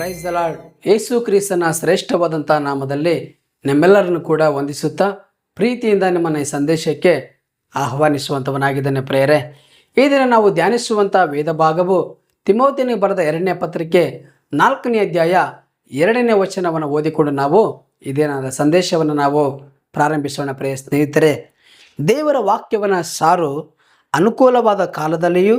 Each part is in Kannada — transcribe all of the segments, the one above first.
ಪ್ರೈಸ್ ದ ಲಾರ್ಡ್ ಯೇಸು ಕ್ರಿಸ್ತನ ಶ್ರೇಷ್ಠವಾದಂಥ ನಾಮದಲ್ಲಿ ನಿಮ್ಮೆಲ್ಲರನ್ನು ಕೂಡ ವಂದಿಸುತ್ತಾ ಪ್ರೀತಿಯಿಂದ ನಿಮ್ಮನ್ನ ಈ ಸಂದೇಶಕ್ಕೆ ಆಹ್ವಾನಿಸುವಂಥವನಾಗಿದ್ದಾನೆ ಪ್ರೇರೆ ಈ ದಿನ ನಾವು ಧ್ಯಾನಿಸುವಂಥ ವೇದ ಭಾಗವು ತಿಮೋತಿನಿಗೆ ಬರೆದ ಎರಡನೇ ಪತ್ರಿಕೆ ನಾಲ್ಕನೇ ಅಧ್ಯಾಯ ಎರಡನೇ ವಚನವನ್ನು ಓದಿಕೊಂಡು ನಾವು ಇದೇನಾದ ಸಂದೇಶವನ್ನು ನಾವು ಪ್ರಾರಂಭಿಸೋಣ ಪ್ರಿಯ ಸ್ನೇಹಿತರೆ. ದೇವರ ವಾಕ್ಯವನ್ನು ಸಾರು ಅನುಕೂಲವಾದ ಕಾಲದಲ್ಲಿಯೂ,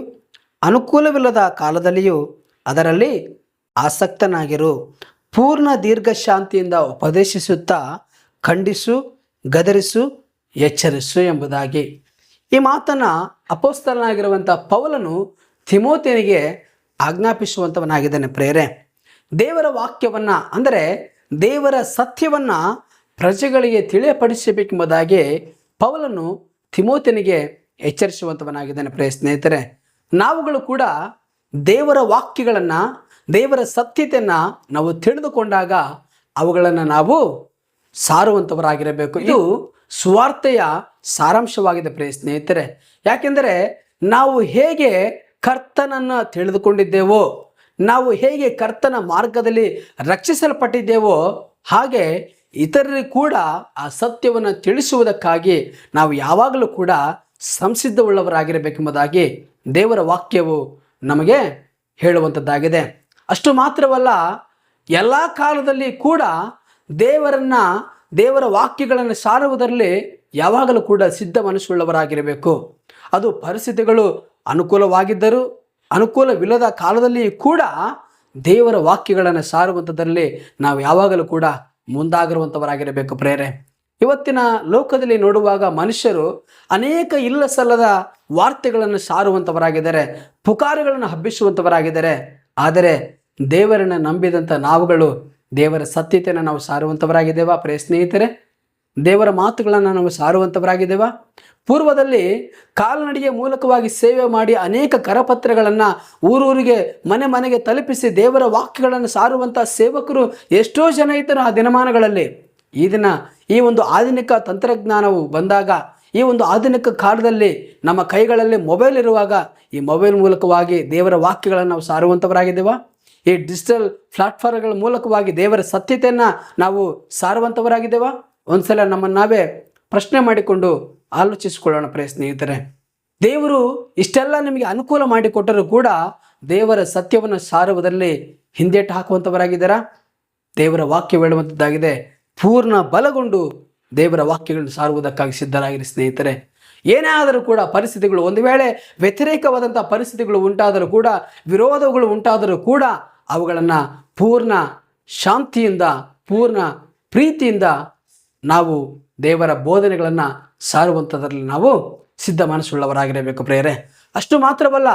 ಅನುಕೂಲವಿಲ್ಲದ ಕಾಲದಲ್ಲಿಯೂ ಅದರಲ್ಲಿ ಆಸಕ್ತನಾಗಿರು. ಪೂರ್ಣ ದೀರ್ಘ ಶಾಂತಿಯಿಂದ ಉಪದೇಶಿಸುತ್ತಾ ಖಂಡಿಸು, ಗದರಿಸು, ಎಚ್ಚರಿಸು ಎಂಬುದಾಗಿ. ಈ ಮಾತನ್ನು ಅಪೋಸ್ತಲನಾಗಿರುವಂಥ ಪೌಲನು ತಿಮೋತಿನಿಗೆ ಆಜ್ಞಾಪಿಸುವಂಥವನಾಗಿದ್ದಾನೆ ಪ್ರೇರೆ. ದೇವರ ವಾಕ್ಯವನ್ನು ಅಂದರೆ ದೇವರ ಸತ್ಯವನ್ನು ಪ್ರಜೆಗಳಿಗೆ ತಿಳಿಯಪಡಿಸಬೇಕೆಂಬುದಾಗಿ ಪೌಲನು ತಿಮೋತಿನಿಗೆ ಎಚ್ಚರಿಸುವಂಥವನಾಗಿದ್ದಾನೆ ಪ್ರೇ ಸ್ನೇಹಿತರೆ. ನಾವುಗಳು ಕೂಡ ದೇವರ ವಾಕ್ಯಗಳನ್ನು ದೇವರ ಸತ್ಯತೆಯನ್ನು ನಾವು ತಿಳಿದುಕೊಂಡಾಗ ಅವುಗಳನ್ನು ನಾವು ಸಾರುವಂಥವರಾಗಿರಬೇಕು ಇದು ಸ್ವಾರ್ಥೆಯ ಸಾರಾಂಶವಾಗಿದೆ ಪ್ರಿಯ ಸ್ನೇಹಿತರೆ. ಯಾಕೆಂದರೆ ನಾವು ಹೇಗೆ ಕರ್ತನನ್ನು ತಿಳಿದುಕೊಂಡಿದ್ದೇವೋ, ನಾವು ಹೇಗೆ ಕರ್ತನ ಮಾರ್ಗದಲ್ಲಿ ರಕ್ಷಿಸಲ್ಪಟ್ಟಿದ್ದೇವೋ, ಹಾಗೆ ಇತರರಿಗೆ ಕೂಡ ಆ ಸತ್ಯವನ್ನು ತಿಳಿಸುವುದಕ್ಕಾಗಿ ನಾವು ಯಾವಾಗಲೂ ಕೂಡ ಸಂಸಿದ್ಧವುಳ್ಳವರಾಗಿರಬೇಕೆಂಬುದಾಗಿ ದೇವರ ವಾಕ್ಯವು ನಮಗೆ ಹೇಳುವಂಥದ್ದಾಗಿದೆ ಅಷ್ಟು ಮಾತ್ರವಲ್ಲ, ಎಲ್ಲ ಕಾಲದಲ್ಲಿ ಕೂಡ ದೇವರನ್ನ, ದೇವರ ವಾಕ್ಯಗಳನ್ನು ಸಾರುವುದರಲ್ಲಿ ಯಾವಾಗಲೂ ಕೂಡ ಸಿದ್ಧ ಮನಸ್ಸುಳ್ಳವರಾಗಿರಬೇಕು. ಅದು ಪರಿಸ್ಥಿತಿಗಳು ಅನುಕೂಲವಾಗಿದ್ದರೂ, ಅನುಕೂಲವಿಲ್ಲದ ಕಾಲದಲ್ಲಿ ಕೂಡ ದೇವರ ವಾಕ್ಯಗಳನ್ನು ಸಾರುವಂಥದ್ರಲ್ಲಿ ನಾವು ಯಾವಾಗಲೂ ಕೂಡ ಮುಂದಾಗಿರುವಂಥವರಾಗಿರಬೇಕು ಪ್ರೇರೆ. ಇವತ್ತಿನ ಲೋಕದಲ್ಲಿ ನೋಡುವಾಗ ಮನುಷ್ಯರು ಅನೇಕ ಇಲ್ಲ ಸಲ್ಲದ ವಾರ್ತೆಗಳನ್ನು ಸಾರುವಂಥವರಾಗಿದ್ದಾರೆ, ಪುಕಾರುಗಳನ್ನು ಹಬ್ಬಿಸುವಂಥವರಾಗಿದ್ದಾರೆ. ಆದರೆ ದೇವರನ್ನು ನಂಬಿದಂಥ ನಾವುಗಳು ದೇವರ ಸತ್ಯತೆಯನ್ನು ನಾವು ಸಾರುವಂಥವರಾಗಿದ್ದೇವಾ ಪ್ರಿಯ ಸ್ನೇಹಿತರೆ, ದೇವರ ಮಾತುಗಳನ್ನು ನಾವು ಸಾರುವಂಥವರಾಗಿದ್ದೇವಾ ಪೂರ್ವದಲ್ಲಿ ಕಾಲ್ನಡಿಗೆ ಮೂಲಕವಾಗಿ ಸೇವೆ ಮಾಡಿ ಅನೇಕ ಕರಪತ್ರಗಳನ್ನು ಊರೂರಿಗೆ ಮನೆ ಮನೆಗೆ ತಲುಪಿಸಿ ದೇವರ ವಾಕ್ಯಗಳನ್ನು ಸಾರುವಂಥ ಸೇವಕರು ಎಷ್ಟೋ ಜನ ಇದ್ದರು ಆ ದಿನಮಾನಗಳಲ್ಲಿ. ಈ ದಿನ ಈ ಒಂದು ಆಧುನಿಕ ತಂತ್ರಜ್ಞಾನವು ಬಂದಾಗ ಈ ಒಂದು ಆಧುನಿಕ ಕಾಲದಲ್ಲಿ ನಮ್ಮ ಕೈಗಳಲ್ಲಿ ಮೊಬೈಲ್ ಇರುವಾಗ ಈ ಮೊಬೈಲ್ ಮೂಲಕವಾಗಿ ದೇವರ ವಾಕ್ಯಗಳನ್ನು ನಾವು ಸಾರುವಂಥವರಾಗಿದ್ದೇವಾ? ಈ ಡಿಜಿಟಲ್ ಪ್ಲಾಟ್ಫಾರ್ಮ್ಗಳ ಮೂಲಕವಾಗಿ ದೇವರ ಸತ್ಯತೆಯನ್ನು ನಾವು ಸಾರುವಂಥವರಾಗಿದ್ದೇವಾ? ಒಂದ್ಸಲ ನಮ್ಮನ್ನು ನಾವೇ ಪ್ರಶ್ನೆ ಮಾಡಿಕೊಂಡು ಆಲೋಚಿಸಿಕೊಳ್ಳೋಣ ಪ್ರಿಯ ಸ್ನೇಹಿತರೆ ದೇವರು ಇಷ್ಟೆಲ್ಲ ನಿಮಗೆ ಅನುಕೂಲ ಮಾಡಿಕೊಟ್ಟರೂ ಕೂಡ ದೇವರ ಸತ್ಯವನ್ನು ಸಾರುವುದರಲ್ಲಿ ಹಿಂದೇಟು ಹಾಕುವಂಥವರಾಗಿದ್ದಾರಾ? ದೇವರ ವಾಕ್ಯ ಹೇಳುವಂಥದ್ದಾಗಿದೆ, ಪೂರ್ಣ ಬಲಗೊಂಡು ದೇವರ ವಾಕ್ಯಗಳನ್ನು ಸಾರುವುದಕ್ಕಾಗಿ ಸಿದ್ಧರಾಗಿರಿ ಸ್ನೇಹಿತರೆ. ಏನೇ ಆದರೂ ಕೂಡ ಪರಿಸ್ಥಿತಿಗಳು ಒಂದು ವೇಳೆ ವ್ಯತಿರೇಕವಾದಂಥ ಪರಿಸ್ಥಿತಿಗಳು ಉಂಟಾದರೂ ಕೂಡ, ವಿರೋಧಗಳು ಉಂಟಾದರೂ ಕೂಡ ಅವುಗಳನ್ನು ಪೂರ್ಣ ಶಾಂತಿಯಿಂದ, ಪೂರ್ಣ ಪ್ರೀತಿಯಿಂದ ನಾವು ದೇವರ ಬೋಧನೆಗಳನ್ನು ಸಾರುವಂಥದ್ರಲ್ಲಿ ನಾವು ಸಿದ್ಧ ಮನಸ್ಸುಳ್ಳವರಾಗಿರಬೇಕು ಪ್ರೇರೆ ಅಷ್ಟು ಮಾತ್ರವಲ್ಲ,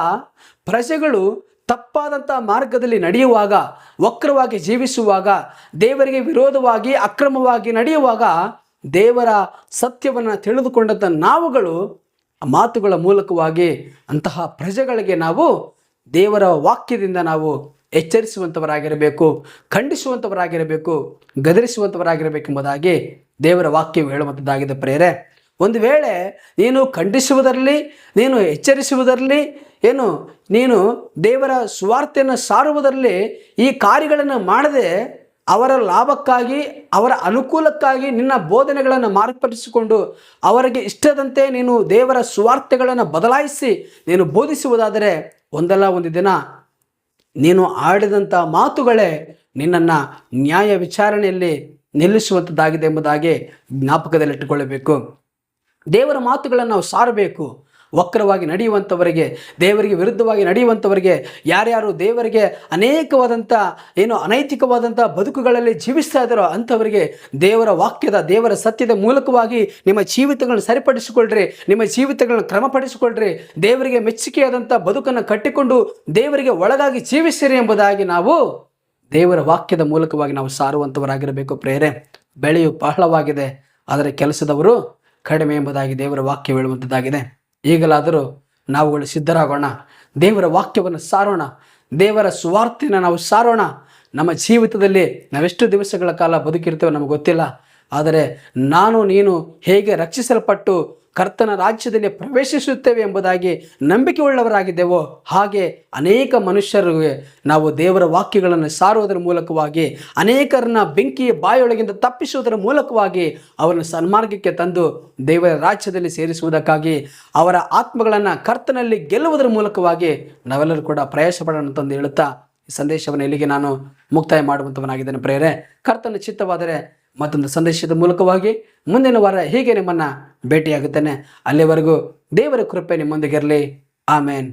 ಪ್ರಜೆಗಳು ತಪ್ಪಾದಂಥ ಮಾರ್ಗದಲ್ಲಿ ನಡೆಯುವಾಗ, ವಕ್ರವಾಗಿ ಜೀವಿಸುವಾಗ, ದೇವರಿಗೆ ವಿರೋಧವಾಗಿ, ಅಕ್ರಮವಾಗಿ ನಡೆಯುವಾಗ ದೇವರ ಸತ್ಯವನ್ನು ತಿಳಿದುಕೊಂಡಂಥ ನಾವುಗಳು ಮಾತುಗಳ ಮೂಲಕವಾಗಿ ಅಂತಹ ಪ್ರಜೆಗಳಿಗೆ ನಾವು ದೇವರ ವಾಕ್ಯದಿಂದ ನಾವು ಎಚ್ಚರಿಸುವಂಥವರಾಗಿರಬೇಕು ಖಂಡಿಸುವಂಥವರಾಗಿರಬೇಕು ಗದರಿಸುವಂಥವರಾಗಿರಬೇಕೆಂಬುದಾಗಿ ದೇವರ ವಾಕ್ಯವು ಹೇಳುವಂಥದ್ದಾಗಿದೆ ಪ್ರೇರೆ. ಒಂದು ವೇಳೆ ನೀನು ಖಂಡಿಸುವುದರಲ್ಲಿ, ನೀನು ಎಚ್ಚರಿಸುವುದರಲ್ಲಿ, ಏನು ನೀನು ದೇವರ ಸುವಾರ್ತೆಯನ್ನು ಸಾರುವುದರಲ್ಲಿ ಈ ಕಾರ್ಯಗಳನ್ನು ಮಾಡದೆ ಅವರ ಲಾಭಕ್ಕಾಗಿ, ಅವರ ಅನುಕೂಲಕ್ಕಾಗಿ ನಿನ್ನ ಬೋಧನೆಗಳನ್ನು ಮಾರ್ಪಡಿಸಿಕೊಂಡು ಅವರಿಗೆ ಇಷ್ಟದಂತೆ ನೀನು ದೇವರ ಸುವಾರ್ತೆಗಳನ್ನು ಬದಲಾಯಿಸಿ ನೀನು ಬೋಧಿಸುವುದಾದರೆ ಒಂದಲ್ಲ ಒಂದು ದಿನ ನೀನು ಆಡಿದಂಥ ಮಾತುಗಳೇ ನಿನ್ನನ್ನು ನ್ಯಾಯ ವಿಚಾರಣೆಯಲ್ಲಿ ನಿಲ್ಲಿಸುವಂಥದ್ದಾಗಿದೆ ಎಂಬುದಾಗಿ ಜ್ಞಾಪಕದಲ್ಲಿಟ್ಟುಕೊಳ್ಳಬೇಕು. ದೇವರ ಮಾತುಗಳನ್ನು ನಾವು ಸಾರಬೇಕು. ವಕ್ರವಾಗಿ ನಡೆಯುವಂಥವರಿಗೆ ದೇವರಿಗೆ ವಿರುದ್ಧವಾಗಿ ನಡೆಯುವಂಥವರಿಗೆ ಯಾರ್ಯಾರು ದೇವರಿಗೆ ಅನೇಕವಾದಂಥ ಏನು ಅನೈತಿಕವಾದಂಥ ಬದುಕುಗಳಲ್ಲಿ ಜೀವಿಸ್ತಾ ಇದ್ದಾರೋ ಅಂಥವರಿಗೆ ದೇವರ ವಾಕ್ಯದ, ದೇವರ ಸತ್ಯದ ಮೂಲಕವಾಗಿ ನಿಮ್ಮ ಜೀವಿತಗಳನ್ನು ಸರಿಪಡಿಸಿಕೊಳ್ಳ್ರಿ ನಿಮ್ಮ ಜೀವಿತಗಳನ್ನ ಕ್ರಮಪಡಿಸಿಕೊಳ್ಳ್ರಿ ದೇವರಿಗೆ ಮೆಚ್ಚುಗೆಯಾದಂಥ ಬದುಕನ್ನು ಕಟ್ಟಿಕೊಂಡು ದೇವರಿಗೆ ಒಳಗಾಗಿ ಜೀವಿಸಿರಿ ಎಂಬುದಾಗಿ ನಾವು ದೇವರ ವಾಕ್ಯದ ಮೂಲಕವಾಗಿ ನಾವು ಸಾರುವಂಥವರಾಗಿರಬೇಕು ಪ್ರೇರೆ ಬೆಳೆಯು ಬಹಳವಾಗಿದೆ, ಆದರೆ ಕೆಲಸದವರು ಕಡಿಮೆ ಎಂಬುದಾಗಿ ದೇವರ ವಾಕ್ಯ ಹೇಳುವಂಥದ್ದಾಗಿದೆ ಈಗಲಾದರೂ ನಾವುಗಳು ಸಿದ್ಧರಾಗೋಣ. ದೇವರ ವಾಕ್ಯವನ್ನು ಸಾರೋಣ. ದೇವರ ಸುವಾರ್ತೆಯನ್ನು ನಾವು ಸಾರೋಣ. ನಮ್ಮ ಜೀವಿತದಲ್ಲಿ ನಾವೆಷ್ಟು ದಿವಸಗಳ ಕಾಲ ಬದುಕಿರ್ತೇವೆ ನಮಗೆ ಗೊತ್ತಿಲ್ಲ. ಆದರೆ ನಾನು ನೀನು ಹೇಗೆ ರಕ್ಷಿಸಲ್ಪಟ್ಟು ಕರ್ತನ ರಾಜ್ಯದಲ್ಲಿ ಪ್ರವೇಶಿಸುತ್ತೇವೆ ಎಂಬುದಾಗಿ ನಂಬಿಕೆ ಉಳ್ಳವರಾಗಿದ್ದೆವೋ ಹಾಗೆ ಅನೇಕ ಮನುಷ್ಯರಿಗೆ ನಾವು ದೇವರ ವಾಕ್ಯಗಳನ್ನು ಸಾರುವುದರ ಮೂಲಕವಾಗಿ, ಅನೇಕರನ್ನ ಬೆಂಕಿಯ ಬಾಯೊಳಗಿಂದ ತಪ್ಪಿಸುವುದರ ಮೂಲಕವಾಗಿ ಅವರನ್ನು ಸನ್ಮಾರ್ಗಕ್ಕೆ ತಂದು ದೇವರ ರಾಜ್ಯದಲ್ಲಿ ಸೇರಿಸುವುದಕ್ಕಾಗಿ, ಅವರ ಆತ್ಮಗಳನ್ನು ಕರ್ತನಲ್ಲಿ ಗೆಲ್ಲುವುದರ ಮೂಲಕವಾಗಿ ನಾವೆಲ್ಲರೂ ಕೂಡ ಪ್ರಯಾಸ ಪಡೋಣ ಅಂತಂದು ಹೇಳುತ್ತಾ, ಈ ಸಂದೇಶವನ್ನು ಇಲ್ಲಿಗೆ ನಾನು ಮುಕ್ತಾಯ ಮಾಡುವಂಥವನಾಗಿದ್ದೇನೆ ಪ್ರೇರೆ ಕರ್ತನ ಚಿತ್ತವಾದರೆ ಮತ್ತೊಂದು ಸಂದೇಶದ ಮೂಲಕವಾಗಿ ಮುಂದಿನ ವಾರ ಹೀಗೆ ನಿಮ್ಮನ್ನು ಭೇಟಿಯಾಗುತ್ತೇನೆ. ಅಲ್ಲಿವರೆಗೂ ದೇವರ ಕೃಪೆ ನಿಮ್ಮೊಂದಿಗಿರಲಿ. ಆಮೇನ್.